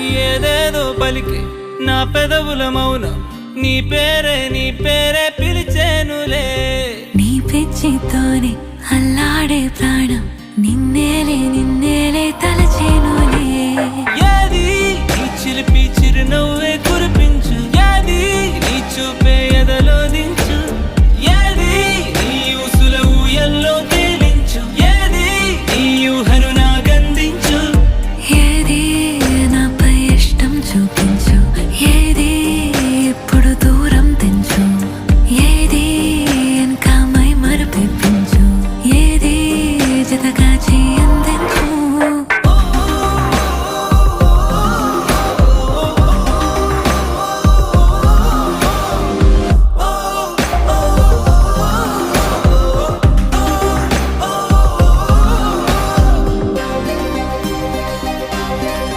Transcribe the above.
ఏదేదో పలికి నా పెదవుల మౌనం. నీ పేరే నీ పేరే పిలిచేనులే. నీ పిచ్చితోనే అల్లాడే ప్రాణం నిన్నేలే నిన్నేలే తలచేనులే. ఏది? ఈ చిలిపి చిరునవ్వే కురిపింది